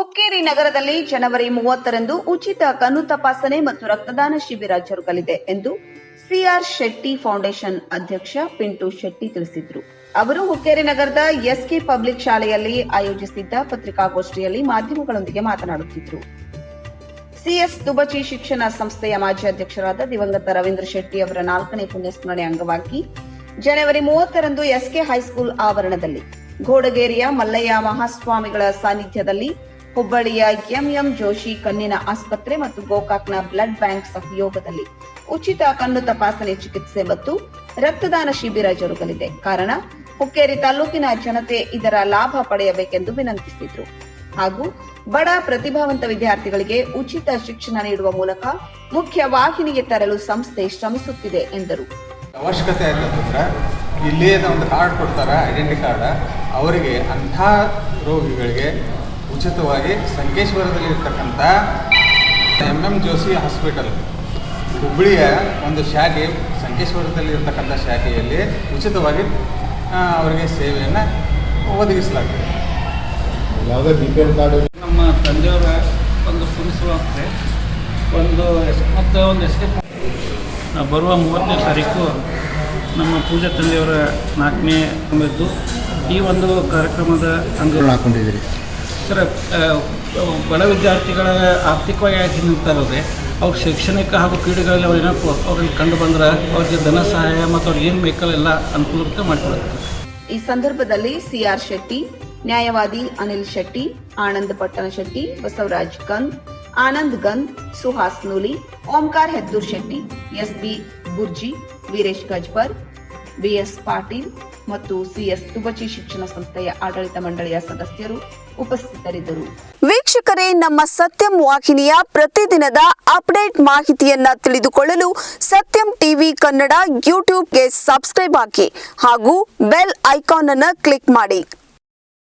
ನಗರದಲ್ಲಿ ಜನವರಿ ಮೂವತ್ತರಂದು ಉಚಿತ ಕಣ್ಣು ತಪಾಸಣೆ ಮತ್ತು ರಕ್ತದಾನ ಶಿಬಿರ ಜರುಗಲಿದೆ ಎಂದು ಸಿಆರ್ ಶೆಟ್ಟಿ ಫೌಂಡೇಶನ್ ಅಧ್ಯಕ್ಷ ಪಿಂಟು ಶೆಟ್ಟಿ ತಿಳಿಸಿದರು. ಅವರು ಹುಕ್ಕೇರಿ ನಗರದ ಎಸ್ಕೆ ಪಬ್ಲಿಕ್ ಶಾಲೆಯಲ್ಲಿ ಆಯೋಜಿಸಿದ್ದ ಪತ್ರಿಕಾಗೋಷ್ಠಿಯಲ್ಲಿ ಮಾಧ್ಯಮಗಳೊಂದಿಗೆ ಮಾತನಾಡುತ್ತಿದ್ದರು ಸಿಎಸ್ ದುಬಚಿ ಶಿಕ್ಷಣ ಸಂಸ್ಥೆಯ ಮಾಜಿ ಅಧ್ಯಕ್ಷರಾದ ದಿವಂಗತ ರವೀಂದ್ರ ಶೆಟ್ಟಿ ಅವರ ನಾಲ್ಕನೇ ಪುಣ್ಯಸ್ಮರಣೆ ಅಂಗವಾಗಿ ಜನವರಿ ಮೂವತ್ತರಂದು ಎಸ್ಕೆ ಹೈಸ್ಕೂಲ್ ಆವರಣದಲ್ಲಿ ಘೋಡಗೇರಿಯ ಮಲ್ಲಯ್ಯ ಮಹಾಸ್ವಾಮಿಗಳ ಸಾನ್ನಿಧ್ಯದಲ್ಲಿ ಹುಬ್ಬಳ್ಳಿಯ ಎಂಎಂ ಜೋಶಿ ಕಣ್ಣಿನ ಆಸ್ಪತ್ರೆ ಮತ್ತು ಗೋಕಾಕ್ನ ಬ್ಲಡ್ ಬ್ಯಾಂಕ್ ಸಹಯೋಗದಲ್ಲಿ ಉಚಿತ ಕಣ್ಣು ತಪಾಸಣೆ ಚಿಕಿತ್ಸೆ ಮತ್ತು ರಕ್ತದಾನ ಶಿಬಿರ ಜರುಗಲಿದೆ. ಕಾರಣ, ಹುಕ್ಕೇರಿ ತಾಲೂಕಿನ ಜನತೆ ಇದರ ಲಾಭ ಪಡೆಯಬೇಕೆಂದು ವಿನಂತಿಸಿದ್ರು. ಹಾಗೂ ಬಡ ಪ್ರತಿಭಾವಂತ ವಿದ್ಯಾರ್ಥಿಗಳಿಗೆ ಉಚಿತ ಶಿಕ್ಷಣ ನೀಡುವ ಮೂಲಕ ಮುಖ್ಯ ವಾಹಿನಿಗೆ ತರಲು ಸಂಸ್ಥೆ ಶ್ರಮಿಸುತ್ತಿದೆ ಎಂದರು. ಅವಶ್ಯಕತೆ ಆಯ್ತಂದ್ರೆ ಇಲ್ಲಿ ಒಂದು ಕಾರ್ಡ್ ಕೊಡ್ತಾರೆ, ಐಡೆಂಟಿ ಕಾರ್ಡ್. ಅವರಿಗೆ ಅಂಥ ರೋಗಿಗಳಿಗೆ ಉಚಿತವಾಗಿ ಸಂಕೇಶ್ವರದಲ್ಲಿ ಇರ್ತಕ್ಕಂಥ ಎಂ ಎಂ ಜೋಶಿ ಹಾಸ್ಪಿಟಲ್ ಹುಬ್ಬಳ್ಳಿಯ ಒಂದು ಶಾಖೆ ಸಂಕೇಶ್ವರದಲ್ಲಿ ಇರ್ತಕ್ಕಂಥ ಶಾಖೆಯಲ್ಲಿ ಉಚಿತವಾಗಿ ಅವರಿಗೆ ಸೇವೆಯನ್ನು ಒದಗಿಸಲಾಗ್ತದೆ. ಯಾವುದೇ ಬಿ ಪಿ ಎಲ್ ಕಾರ್ಡ್ ನಮ್ಮ ತಂದೆಯವರ ಒಂದು ಪುರುಷವಾಗ್ತದೆ ಒಂದು ಎಸ್ ಮತ್ತು ಒಂದು ಎಸ್ಕೇಪ್ ಬರುವ ಮೂವತ್ತನೇ ತಾರೀಕು ನಮ್ಮ ಪೂಜಾ ತಂದೆಯವರ ನಾಲ್ಕನೇ ಇದ್ದು ಈ ಒಂದು ಕಾರ್ಯಕ್ರಮದ ಅಂಗ ಹಾಕೊಂಡಿದ್ದೀರಿ. ಸರ್ ಬಡ ವಿದ್ಯಾರ್ಥಿಗಳ ಆರ್ಥಿಕವಾಗಿ ನಿಂತಿರೋದೆ ಅವ್ರ ಶೈಕ್ಷಣಿಕ ಹಾಗೂ ಕ್ರೀಡೆಗಳಲ್ಲಿ ಅವ್ರು ಏನೋ ಅವ್ರಿಗೆ ಕಂಡು ಬಂದ್ರೆ ಅವ್ರಿಗೆ ಧನ ಸಹಾಯ ಮತ್ತು ಅವ್ರಿಗೆ ಏನು ಬೇಕಲ್ಲ ಎಲ್ಲ ಅನುಕೂಲತೆ ಮಾಡಿಕೊಡುತ್ತೆ ಈ ಸಂದರ್ಭದಲ್ಲಿ ಸಿಆರ್ ಶೆಟ್ಟಿ, ನ್ಯಾಯವಾದಿ Anil Shetty, Anand Pattana Shetty, Basavaraj Gand Anand Gand Suhas Nooli, Omkar Heddur Shetty S B Gurji Veeresh Gajbar BS Patil ಮತ್ತು ಸಿಎಸ್ ತುಬಚಿ ಶಿಕ್ಷಣ ಸಂಸ್ಥೆಯ ಆಡಳಿತ ಮಂಡಳಿಯ ಸದಸ್ಯರು ಉಪಸ್ಥಿತರಿದ್ದರು. ವೀಕ್ಷಕರೇ, ನಮ್ಮ ಸತ್ಯಂ ವಾಹಿನಿಯ ಪ್ರತಿದಿನದ ಅಪ್ಡೇಟ್ ಮಾಹಿತಿಯನ್ನ ತಿಳಿದುಕೊಳ್ಳಲು ಸತ್ಯಂ ಟಿವಿ ಕನ್ನಡ ಯೂಟ್ಯೂಬ್ಗೆ ಸಬ್ಸ್ಕ್ರೈಬ್ ಹಾಕಿ ಹಾಗೂ ಬೆಲ್ ಐಕಾನ್ ಅನ್ನು ಕ್ಲಿಕ್ ಮಾಡಿ.